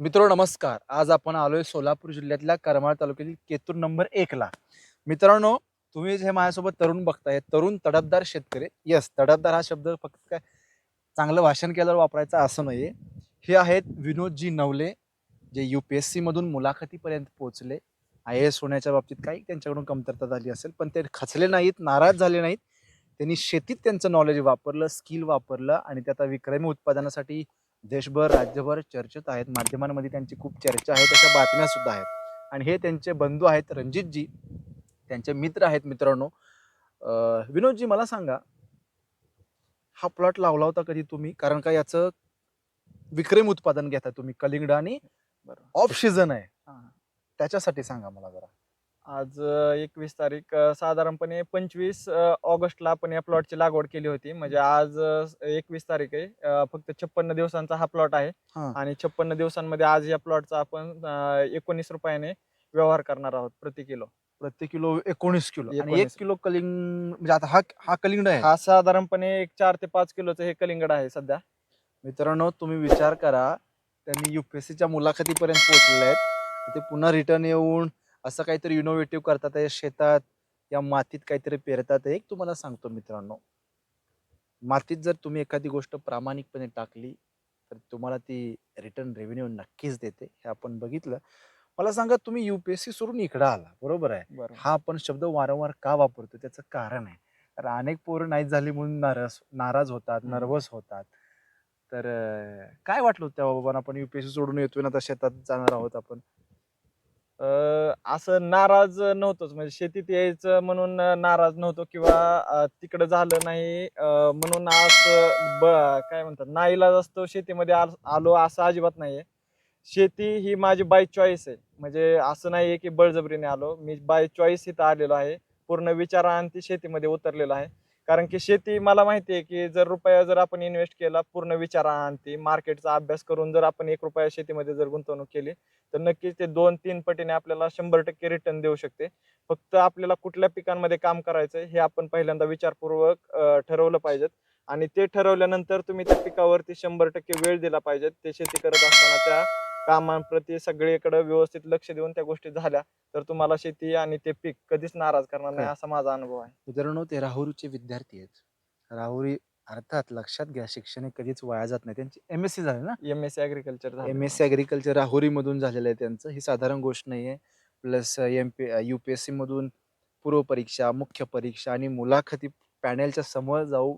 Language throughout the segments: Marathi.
मित्र नमस्कार. आज आपण आलोय सोलापूर जिल्ह्यातल्या करमाळ तालुक्यातील केतूर नंबर एक ला. मित्रांनो तुम्ही जे माझ्यासोबत तरुण बघताय तरुण तडफदार शेतकरी येस तडफदार हा शब्द फक्त काय चांगलं भाषण केल्यावर वापरायचा असं नाहीये. हे आहेत विनोदजी नवले जे यू पी एस सीमधून मुलाखतीपर्यंत पोहोचले. आय एस होण्याच्या बाबतीत काही त्यांच्याकडून कमतरता झाली असेल पण ते खचले नाहीत नाराज झाले नाहीत. त्यांनी शेतीत त्यांचं नॉलेज वापरलं स्किल वापरलं आणि ते आता विक्रमी उत्पादनासाठी देशभर राज्यभर चर्चेत आहेत. माध्यमांमध्ये त्यांची खूप चर्चा आहे. तशा बातम्या सुद्धा आहेत. आणि हे त्यांचे बंधू आहेत रणजितजी. त्यांचे मित्र आहेत मित्रांनो. विनोदजी मला सांगा हा प्लॉट लावला होता कधी तुम्ही? कारण का याचं विक्रम उत्पादन घेता तुम्ही. कलिंगड आणि ऑफ सीझन आहे. त्याच्यासाठी सांगा मला जरा. आज एकवीस तारीख साधारणपणे पंचवीस ऑगस्टला आपण या प्लॉटची लागवड केली होती. म्हणजे आज एकवीस तारीख आहे. फक्त छप्पन्न दिवसांचा हा प्लॉट आहे. आणि छप्पन्न दिवसांमध्ये आज या प्लॉटचा आपण एकोणीस रुपयाने व्यवहार करणार आहोत प्रति किलो. प्रति किलो एकोणीस किलो. आणि एक. किलो कलिंग म्हणजे आता हा हा कलिंगड आहे? हा साधारणपणे एक चार ते पाच किलोचं हे कलिंगड आहे सध्या. मित्रांनो तुम्ही विचार करा. त्यांनी युपीएससीच्या मुलाखतीपर्यंत पोहोचले आहेत. ते पुन्हा रिटर्न येऊन असं काहीतरी इनोव्हेटिव्ह करतात या शेतात या मातीत काहीतरी पेरतात. एक तुम्हाला सांगतो मित्रांनो. मातीत जर तुम्ही एखादी गोष्ट प्रामाणिकपणे टाकली तर तुम्हाला ती रिटर्न रेव्हेन्यू नक्कीच देते. हे आपण बघितलं. मला सांगा तुम्ही युपीएससी सोडून इकडं आला. बरोबर आहे? हा आपण शब्द वारंवार का वापरतो त्याचं कारण आहे. कारण अनेक पोरं नाही झाली म्हणून नाराज नाराज होतात. नर्वस होतात. तर काय वाटलं होतं बाबा आपण युपीएससी सोडून येतोय ना आता शेतात जाणार आहोत आपण? असं नाराज नव्हतोच. म्हणजे शेतीत यायचं म्हणून नाराज नव्हतो किंवा तिकडं झालं नाही म्हणून असं ब काय म्हणतात नाईलाज असतो शेतीमध्ये आल- आलो असं अजिबात नाहीये. शेती ही माझी बाय चॉईस आहे. म्हणजे असं नाही आहे की बळजबरीने आलो. मी बाय चॉईस इथं आलेलो आहे. पूर्ण विचारांती शेतीमध्ये उतरलेलो आहे. कारण की शेती मला माहिती आहे की जर रुपया जर आपण इन्व्हेस्ट केला पूर्ण विचारांती मार्केटचा अभ्यास करून जर आपण एक रुपया शेतीमध्ये जर गुंतवणूक केली तर नक्कीच ते दोन तीन पटीने आपल्याला शंभर टक्के रिटर्न देऊ शकते. फक्त आपल्याला कुठल्या पिकांमध्ये काम करायचं हे आपण पहिल्यांदा विचारपूर्वक ठरवलं पाहिजेत. आणि ते ठरवल्यानंतर तुम्ही त्या पिकावरती शंभर टक्के वेळ दिला पाहिजे ते शेती करत असताना त्या कामांप्रती सगळीकडे व्यवस्थित लक्ष देऊन त्या गोष्टी झाल्या तर तुम्हाला शेती आणि ते पीक कधीच नाराज करणार नाही. असा माझा अनुभव आहे. मित्रांनो ते राहुरीचे विद्यार्थी आहेत. राहुरी अर्थात लक्षात घ्या शिक्षण हे कधीच वाया जात नाही. त्यांची एम एस सी झाली ना? M S C agriculture M S C agriculture राहुरीमधून झालेलं आहे त्यांचं. ही साधारण गोष्ट नाही आहे. Plus M P U P S सीमधून पूर्वपरीक्षा मुख्य परीक्षा आणि मुलाखती पॅनेलच्या समोर जाऊ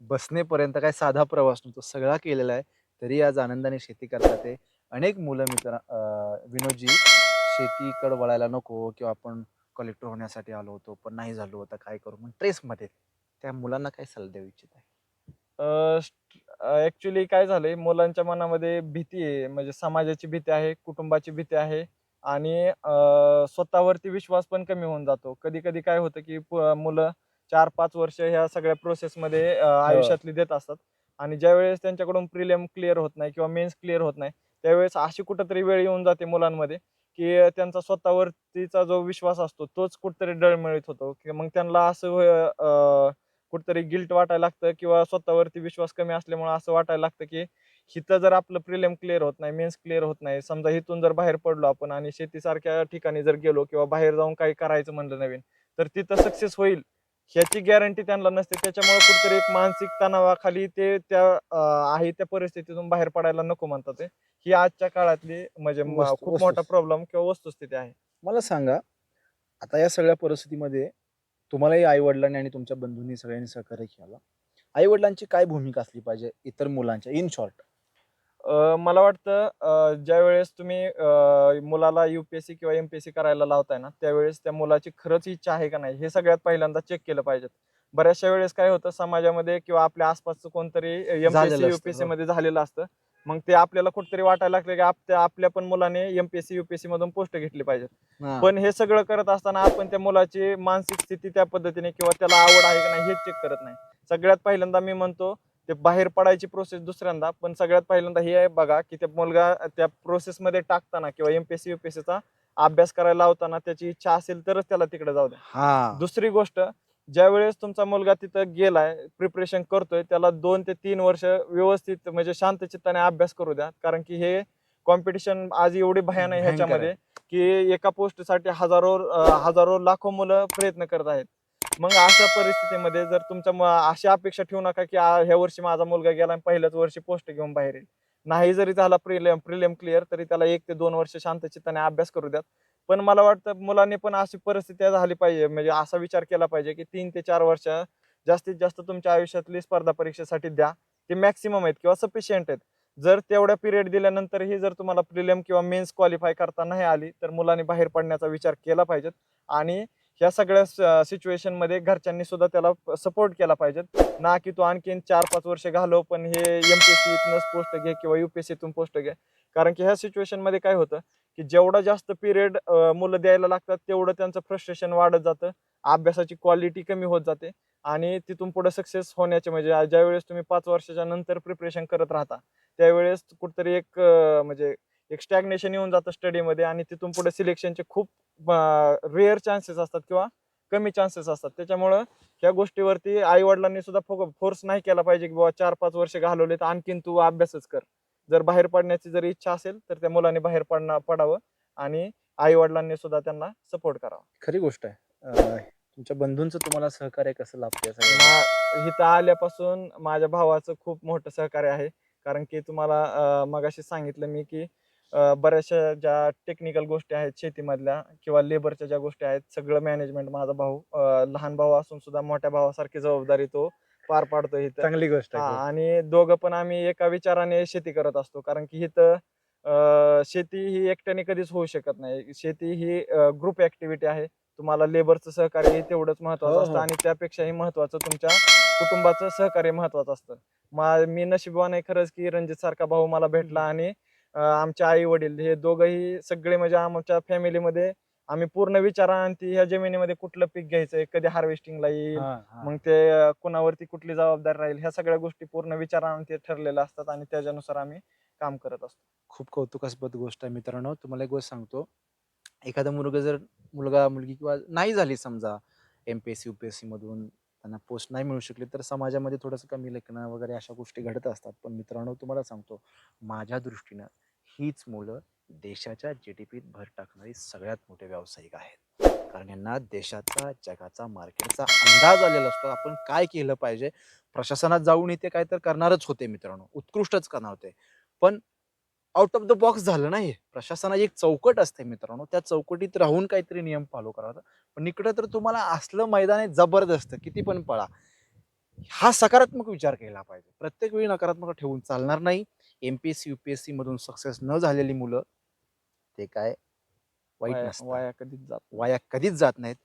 बसणेपर्यंत काय साधा प्रवास नव्हतो. सगळा केलेला आहे. तरी आज आनंदाने शेती करतात ते. अनेक मुलं मित्र विनोदजी शेतीकडे वळायला नको किंवा आपण कलेक्टर होण्यासाठी आलो होतो पण नाही झालो होतं काय करू? मग ट्रेसमध्ये त्या मुलांना काय सल्ला देऊ इच्छित आहे? ऍक्च्युली काय झालंय मुलांच्या मनामध्ये भीती आहे. म्हणजे समाजाची भीती आहे कुटुंबाची भीती आहे आणि अं, स्वतःवरती विश्वास पण कमी होऊन जातो. कधी कधी काय होतं की प- मुलं चार पाच वर्ष ह्या सगळ्या प्रोसेसमध्ये आयुष्यातली देत असतात आणि ज्या वेळेस त्यांच्याकडून प्रिलियम क्लिअर होत नाही किंवा मेन्स क्लिअर होत नाही त्यावेळेस अशी कुठंतरी वेळ येऊन जाते मुलांमध्ये की त्यांचा स्वतःवरतीचा जो विश्वास असतो तोच कुठतरी डळमळीत होतो. की मग त्यांना असं कुठतरी गिल्ट वाटायला लागतं किंवा स्वतःवरती विश्वास कमी असल्यामुळे असं वाटायला लागतं की हिथं जर आपलं प्रिलियम क्लिअर होत नाही मेन्स क्लिअर होत नाही समजा हिथून जर बाहेर पडलो आपण आणि शेतीसारख्या ठिकाणी जर गेलो किंवा बाहेर जाऊन काही करायचं म्हणलं नवीन तर तिथं सक्सेस होईल. ह्याची गॅरंटी त्यांना नसते. त्याच्यामुळे कुठेतरी एक मानसिक तणावाखाली ते त्या आहे त्या परिस्थितीतून बाहेर पडायला नको म्हणतात. ही आजच्या काळातली म्हणजे खूप मोठा. प्रॉब्लेम किंवा वस्तुस्थिती आहे. मला सांगा आता या सगळ्या परिस्थितीमध्ये तुम्हालाही आई वडिलांनी आणि तुमच्या बंधूंनी सगळ्यांनी सहकार्य केलं. आई वडिलांची काय भूमिका असली पाहिजे इतर मुलांच्या? इन शॉर्ट मला वाटतं ज्या वेळेस तुम्ही मुलाला युपीएससी किंवा एमपीएससी करायला लावताय ना त्यावेळेस त्या मुलाची खरंच इच्छा आहे का नाही हे सगळ्यात पहिल्यांदा चेक केलं पाहिजे बऱ्याचशा वेळेस काय होतं समाजामध्ये किंवा आपल्या आसपासचं कोणतरी एमपीएससी युपीएससी हो. मध्ये झालेलं असतं. मग ते आपल्याला कुठेतरी वाटायला लागलं की आप- त्या आपल्या पण मुलाने एमपीएससी युपीएससी मधून पोस्ट घेतली पाहिजे पण हे सगळं करत असताना आपण त्या मुलाची मानसिक स्थिती त्या पद्धतीने किंवा त्याला आवड आहे का नाही हे चेक करत नाही. सगळ्यात पहिल्यांदा मी म्हणतो ते बाहेर पडायची प्रोसेस दुसऱ्यांदा. पण सगळ्यात पहिल्यांदा हे आहे बघा की त्या मुलगा त्या प्रोसेसमध्ये टाकताना किंवा एमपीएससी युपीएससीचा अभ्यास करायला लावताना त्याची इच्छा असेल तरच त्याला तिकडे जाऊ द्या. दुसरी गोष्ट ज्या वेळेस तुमचा मुलगा तिथं गेलाय प्रिपरेशन करतोय त्याला दोन ते तीन वर्ष व्यवस्थित म्हणजे शांत चित्ताने अभ्यास करू द्या. कारण की हे कॉम्पिटिशन आज एवढी भयान आहे भयंकर ह्याच्यामध्ये की एका पोस्टसाठी हजारो हजारो लाखो मुलं प्रयत्न करत आहेत. मग अशा परिस्थितीमध्ये जर तुमच्या म- अशी अपेक्षा ठेवू नका की आ- ह्या वर्षी माझा मुलगा गेला आणि पहिल्याच वर्षी पोस्ट घेऊन बाहेर येईल. नाही जरी झाला प्रिलियम प्रिलियम क्लिअर तरी त्याला एक ते दोन वर्ष शांतचित्ताने अभ्यास करू द्यात. पण मला वाटतं मुलांनी पण अशी परिस्थिती झाली पाहिजे म्हणजे असा विचार केला पाहिजे की तीन ते चार वर्ष जास्तीत जास्त तुमच्या आयुष्यातली स्पर्धा परीक्षेसाठी द्या. ते मॅक्सिमम आहेत किंवा सफिशियंट आहेत. जर तेवढ्या पिरियड दिल्यानंतरही जर तुम्हाला प्रिलियम किंवा मेन्स क्वालिफाय करता नाही आली तर मुलांनी बाहेर पडण्याचा विचार केला पाहिजेत. आणि ह्या सगळ्या सिच्युएशनमध्ये घरच्यांनी सुद्धा त्याला सपोर्ट केला पाहिजेत. ना की तू आणखीन चार पाच वर्ष घालव पण हे एमपीएससी इथनच पोस्ट घे किंवा युपीएससीतून पोस्ट घे. कारण की ह्या सिच्युएशनमध्ये काय होतं की जेवढा जास्त पिरियड मुलं द्यायला लागतात तेवढं त्यांचं फ्रस्ट्रेशन वाढत जातं. अभ्यासाची क्वालिटी कमी होत जाते आणि तिथून पुढे सक्सेस होण्याचे म्हणजे ज्यावेळेस तुम्ही पाच वर्षाच्या नंतर प्रिपरेशन करत राहता त्यावेळेस कुठतरी एक म्हणजे एक स्टॅग्नेशन येऊन जातं स्टडीमध्ये आणि तिथून पुढे सिलेक्शनचे खूप रेअर चान्सेस असतात किंवा कमी चान्सेस असतात. त्याच्यामुळं ह्या गोष्टीवरती आई वडिलांनी सुद्धा फोर्स नाही केला पाहिजे की बाबा चार पाच वर्ष घालवले तर आणखीन तू अभ्यासच कर. जर बाहेर पडण्याची जर इच्छा असेल तर त्या मुलांनी बाहेर पडणं पडावं आणि आई वडिलांनी सुद्धा त्यांना सपोर्ट करावा. खरी गोष्ट आहे. तुमच्या बंधूंचं तुम्हाला सहकार्य कसं लाभते इथं आल्यापासून माझ्या भावाचं खूप मोठं सहकार्य आहे. कारण की तुम्हाला मगाशी सांगितलं मी की बऱ्याचशा ज्या टेक्निकल गोष्टी आहेत शेतीमधल्या किंवा लेबरच्या ज्या गोष्टी आहेत सगळं मॅनेजमेंट माझा भाऊ लहान भाऊ असून सुद्धा मोठ्या भावासारखी जबाबदारी तो पार पाडतो इथं. चांगली गोष्ट हा, आहे आणि दोघं पण आम्ही एका विचाराने शेती करत असतो. कारण की इथं अं, शेती ही एकट्याने कधीच होऊ शकत नाही. शेती ही ग्रुप ऍक्टिव्हिटी आहे. तुम्हाला लेबरचं सहकार्य हे तेवढंच महत्वाचं हो, असतं हो. आणि त्यापेक्षाही महत्वाचं तुमच्या कुटुंबाचं सहकार्य महत्वाचं असतं. मा- मी नशिबवान आहे खरंच की रणजित सारखा भाऊ मला भेटला आणि आमचे आई वडील हे दोघंही सगळे म्हणजे आमच्या फॅमिलीमध्ये आम्ही पूर्ण विचारांती ह्या जमिनीमध्ये कुठलं पीक घ्यायचंय कधी हार्वेस्टिंगला येईल. मग ते कुणावरती कुठली जबाबदारी राहील ह्या सगळ्या गोष्टी पूर्ण विचारांती ठरलेल्या असतात आणि त्याच्यानुसार आम्ही काम करत असतो. खूप कौतुकास्पद गोष्ट आहे मित्रांनो. तुम्हाला एक गोष्ट सांगतो. एखादा मुलगा जर मुलगा मुलगी किंवा नाही झाली समजा M P S C UPSC मधून त्यांना पोस्ट नाही मिळू शकली तर समाजामध्ये थोडंसं कमी लेखनं वगैरे अशा गोष्टी घडत असतात. पण मित्रांनो तुम्हाला सांगतो माझ्या दृष्टीनं हीच मुलं देशाच्या जी डी पीत भर टाकणारी सगळ्यात मोठे व्यावसायिक आहेत. कारण यांना देशाचा जगाचा मार्केटचा अंदाज आलेला असतो. आपण काय केलं पाहिजे? प्रशासनात जाऊन इथे काय तर करणारच होते मित्रांनो. उत्कृष्टच करणार होते. पण आउट ऑफ द बॉक्स झालं नाही प्रशासनाची एक चौकट असते मित्रांनो. त्या चौकटीत राहून काहीतरी नियम फॉलो करावा पण इकडं तर तुम्हाला असलं मैदान आहे जबरदस्त. किती पण पळा. हा सकारात्मक विचार केला पाहिजे. प्रत्येक वेळी नकारात्मक ठेवून चालणार नाही. एमपीएससी युपीएससी मधून सक्सेस न झालेली मुलं ते काय? वाईट वाया कधीच जात वाया कधीच जात नाहीत.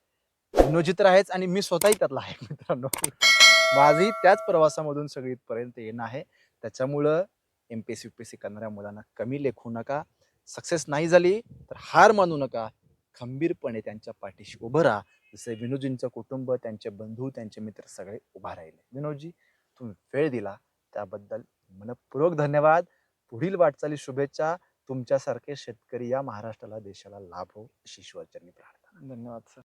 विनोजी तर आहेच आणि मी स्वतःही त्यातला आहे मित्रांनो. माझी त्याच प्रवासामधून सगळी इथपर्यंत येणं आहे. त्याच्यामुळं M P S U P S C करणाऱ्या मुलांना कमी लेखू नका. सक्सेस नाही झाली तर हार मानू नका. खंबीरपणे त्यांच्या पाठीशी उभं राहा. जसे विनोदजींचं कुटुंब त्यांचे बंधू त्यांचे मित्र सगळे उभा राहिले. विनोदजी तुम्ही वेळ दिला. त्याबद्दल मनपूर्वक धन्यवाद. पुढील वाटचाली शुभेच्छा. तुमच्यासारखे शेतकरी या महाराष्ट्राला देशाला लाभ अशी ईश्वरचरणी प्रार्थना. धन्यवाद सर.